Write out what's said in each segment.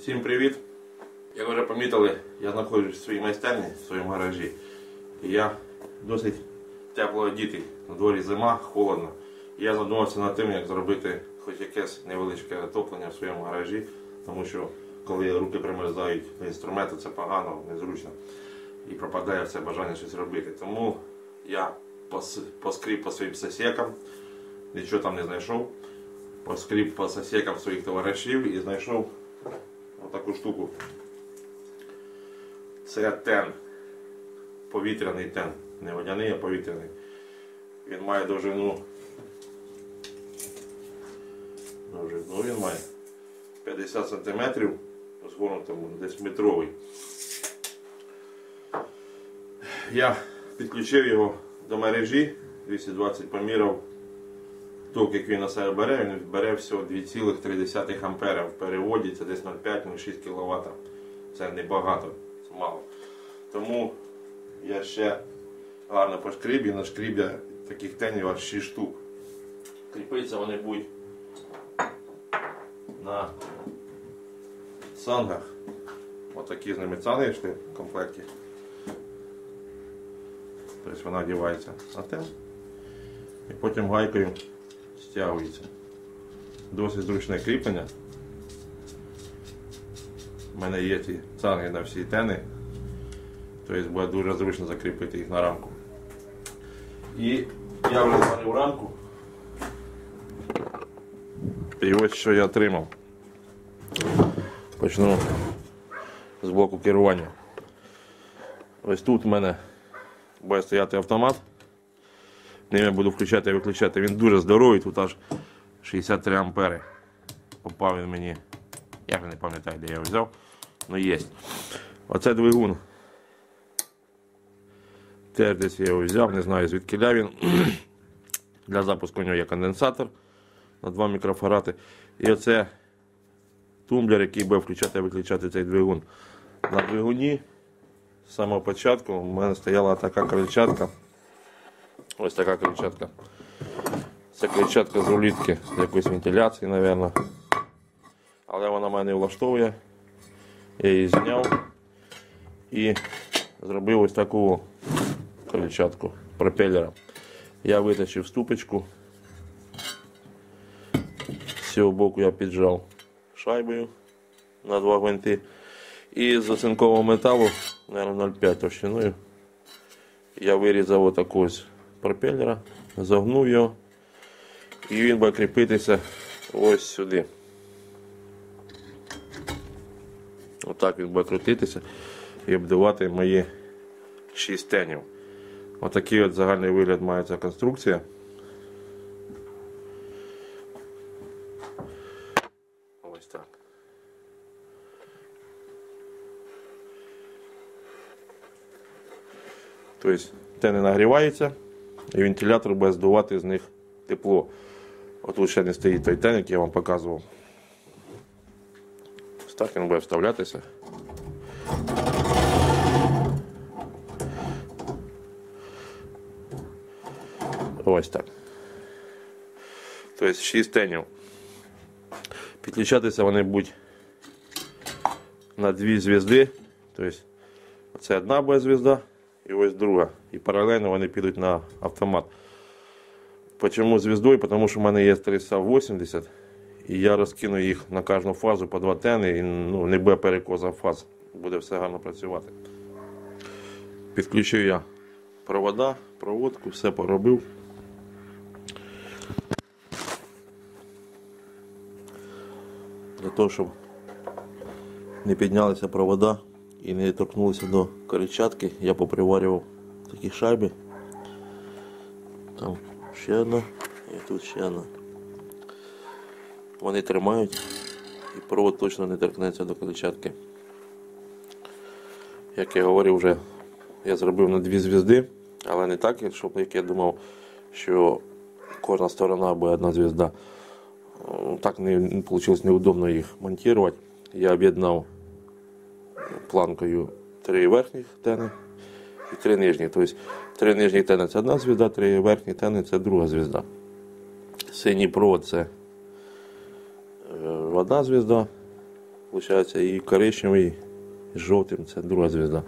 Всім привіт! Як ви вже помітили, я знаходжусь в своїй майстерні, в своєму гаражі. І я досить тепло одітий. На дворі зима, холодно. І я задумався над тим, як зробити хоч якесь невеличке отоплення в своєму гаражі, тому що коли руки примерзають до інструменту, це погано, незручно. І пропадає все бажання щось робити. Тому я пос- поскріб по своїм сосекам, нічого там не знайшов. Поскріб по сосекам своїх товаришів і знайшов отаку штуку. Це тен. Повітряний тен. Не водяний, а повітряний. Він має довжину. Довжину він має 50 см згорнутому десь метровий. Я підключив його до мережі 220 поміряв ток, як він на себе бере, він бере всього 2,3 ампера. В переводі це десь 0,5-0,6 кВт. Це небагато, це мало. Тому я ще гарно пошкріб і на шкрібі таких тенів аж 6 штук. Кріпиться вони будуть на сангах. Отакі з ними цанги йшли в комплекті. Тобто вона одягається на тен і потім гайкою стягується. Досить зручне кріплення. У мене є ці цанги на всі тени, тобто буде дуже зручно закріпити їх на рамку. І я вже зварив рамку. І ось що я отримав. Почну з блоку керування. Ось тут у мене буде стояти автомат. Я буду включати і виключати. Він дуже здоровий, тут аж 63 ампери. Попав він мені. Я не пам'ятаю, де я його взяв. Ну є. Оце двигун. Теж десь я його взяв, не знаю звідки він. Для запуску у нього є конденсатор на 2 мікрофарати. І оце тумблер, який буде включати і виключати цей двигун. На двигуні з самого початку у мене стояла така крильчатка. Ось така крильчатка. Це крильчатка з улітки, з якоїсь вентиляції, мабуть. Але вона мене влаштовує. Я її зняв і зробив ось таку крильчатку пропелера. Я витащив ступочку. З цього боку я піджав шайбою на два гвинти. І з оцинкового металу, мабуть, 0,5 товщиною. Я вирізав ось пропелера, загнув його і він буде кріпитися ось сюди. Отак він буде крутитися і обдавати мої 6 тенів. Отакий от загальний вигляд має ця конструкція. Ось так. Тобто тени нагріваються і вентилятор буде здувати з них тепло. От ще не стоїть той який я вам показував. Ось буде вставлятися. Ось так. Тобто 6 тенів. Підключатися вони будуть на дві звізди. Тобто це одна буде звізда і ось друга. І паралельно вони підуть на автомат. Почему звіздою? Тому що в мене є 380 і я розкину їх на кожну фазу по два тени і ну, не буде перекоза фаз. Буде все гарно працювати. Підключив я провода, проводку, все поробив. Для того, щоб не піднялися провода і не торкнулися до коричатки, я поприварював такі шайби. Там ще одна і тут ще одна. Вони тримають і провод точно не торкнеться до колечатки. Як я говорив вже, я зробив на дві звізди, але не так, щоб як я думав, що кожна сторона буде одна звізда. Так не вийшло неудобно їх монтувати. Я об'єднав планкою три верхніх тени і три нижні. Тобто три нижні тени це одна звізда, три верхні тени це друга звізда. Синій провод це е, одна звізда, Получається і коричневий, і жовтим, це друга звізда.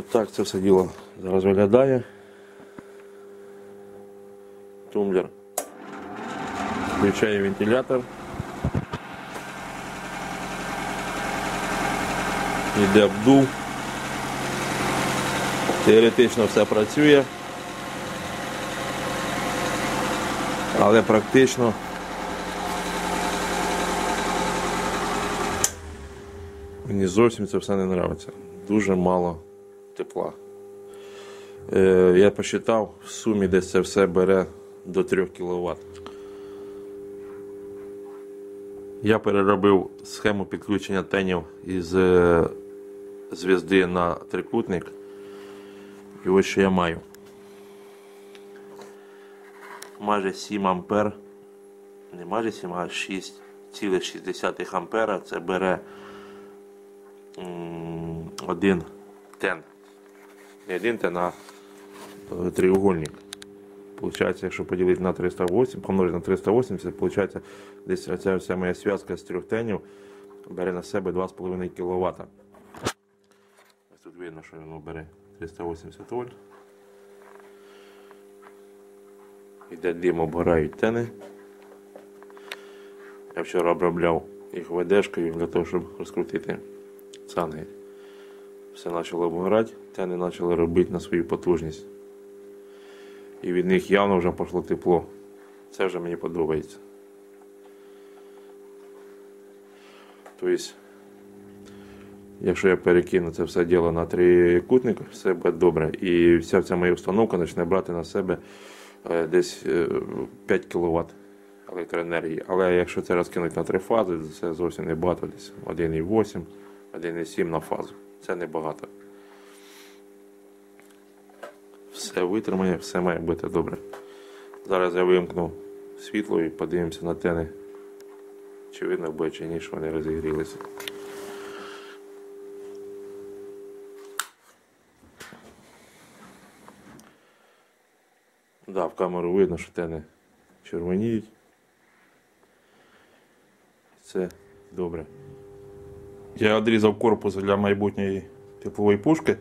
Отак це все діло зараз виглядає. Тумблер. Включає вентилятор. Йде обдув. Теоретично все працює. Але практично мені зовсім це все не подобається. Дуже мало тепла. Е, я посчитав, в сумі десь це все бере до 3 кВт. Я переробив схему підключення тенів із е, зв'язди на трикутник. І ось що я маю. Майже 7 ампер. Не майже 7, а 6,6 ампера. Це бере один тен. Не один тен, а е, треугольник. Получається, якщо поділити на 308, помножити на 380, получається, десь оця вся моя зв'язка з трьох тенів бере на себе 2,5 кВт. Видно, що воно бере 380 вольт. Іде дим, обгорають тени. Я вчора обробляв їх ведешкою для того, щоб розкрутити цанги. Все почало обгорати, тени почали робити на свою потужність. І від них явно вже пішло тепло. Це вже мені подобається. Тобто, якщо я перекину це все діло на трикутник, все буде добре. І вся ця моя установка почне брати на себе е, десь е, 5 кВт електроенергії. Але якщо це розкинути на три фази, це зовсім не багато, десь 1,8, 1,7 на фазу. Це небагато. Все витримає, все має бути добре. Зараз я вимкну світло і подивимося на тени. Чи видно буде, чи ні, що вони розігрілися. Да, в камеру видно, що тени червоніють. Це добре. Я відрізав корпус для майбутньої теплової пушки.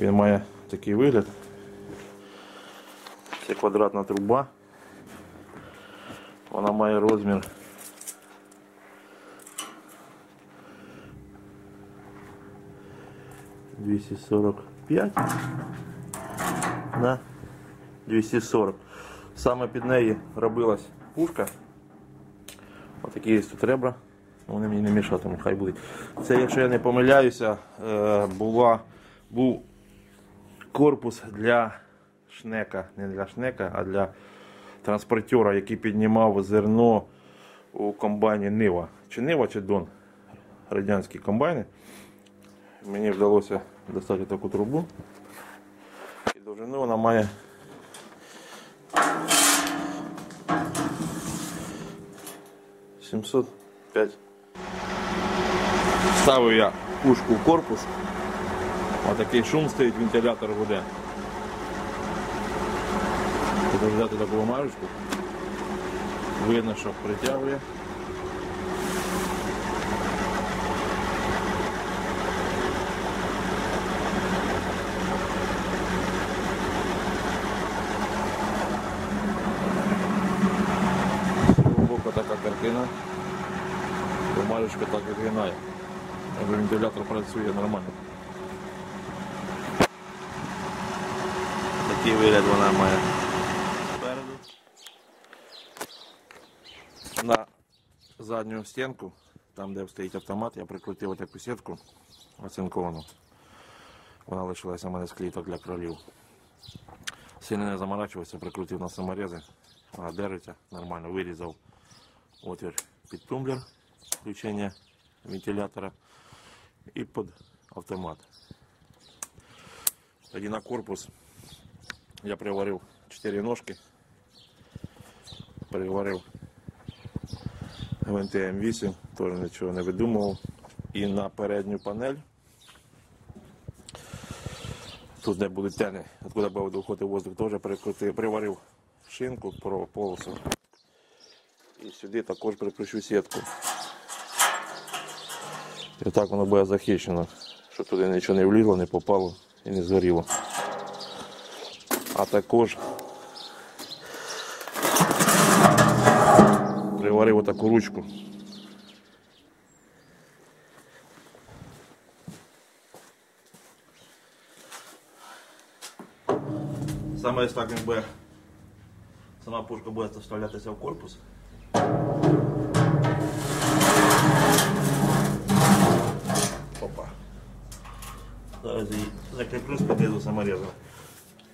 Він має такий вигляд. Це квадратна труба. Вона має розмір. Двісті сорок п'ять 240. Саме під неї робилась пушка. Отакі є тут ребра. Вони мені не мішатимуть, хай будуть. Це, якщо я не помиляюся, е, була, був корпус для шнека, не для шнека, а для транспортера, який піднімав зерно у комбайні Нива. Чи Нива, чи Дон. Радянські комбайни. Мені вдалося достати таку трубу. І довжину вона має. Сімсот п'ять. Ставив я пушку в корпус. Отакий шум стоїть, вентилятор гуде. Треба взяти таку бумажечку. Видно, що притягує. Глибоко така картина. Бумажечка так відгинає. Але вентилятор працює нормально. Такий вигляд вона має спереду. На задню стінку, там де стоїть автомат, я прикрутив таку сітку оцинковану. Вона лишилася у мене з кліток для кролів. Сильно не заморачувався, прикрутив на саморези. Вона держиться нормально, вирізав отвір під тумблер, включення вентилятора і під автомат. Тоді на корпус я приварив 4 ножки, приварив гвинти М8, теж нічого не видумував. І на передню панель, тут де будуть тени, откуда буде виходити воздух, теж прикрутив, приварив шинку полосу. І сюди також прикручу сітку. І так воно буде захищено, щоб туди нічого не влізло, не попало і не згоріло. А також приварив отаку ручку. Саме так він буде. Сама пушка буде вставлятися в корпус. Зараз її закріплю з підрізу саморіза.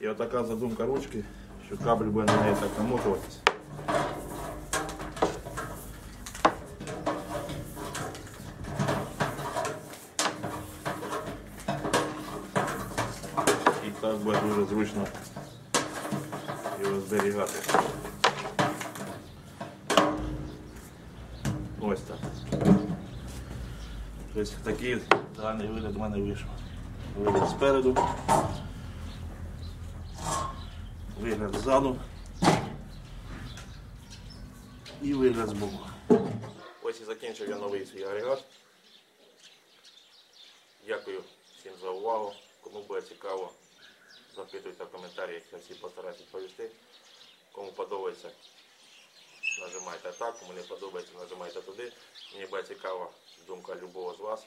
І отака задумка ручки, що кабель буде на неї так намотуватись. І так буде дуже зручно його зберігати. Ось так. Тобто такий загальний вигляд у мене вийшов. Вигляд спереду, вигляд ззаду і вигляд збоку. Ось і закінчив я новий свій агрегат. Дякую всім за увагу. Кому буде цікаво, запитуйте в коментарях, я всі постараюсь відповісти. Кому подобається, нажимайте так, кому не подобається, нажимайте туди. Мені буде цікава думка любого з вас.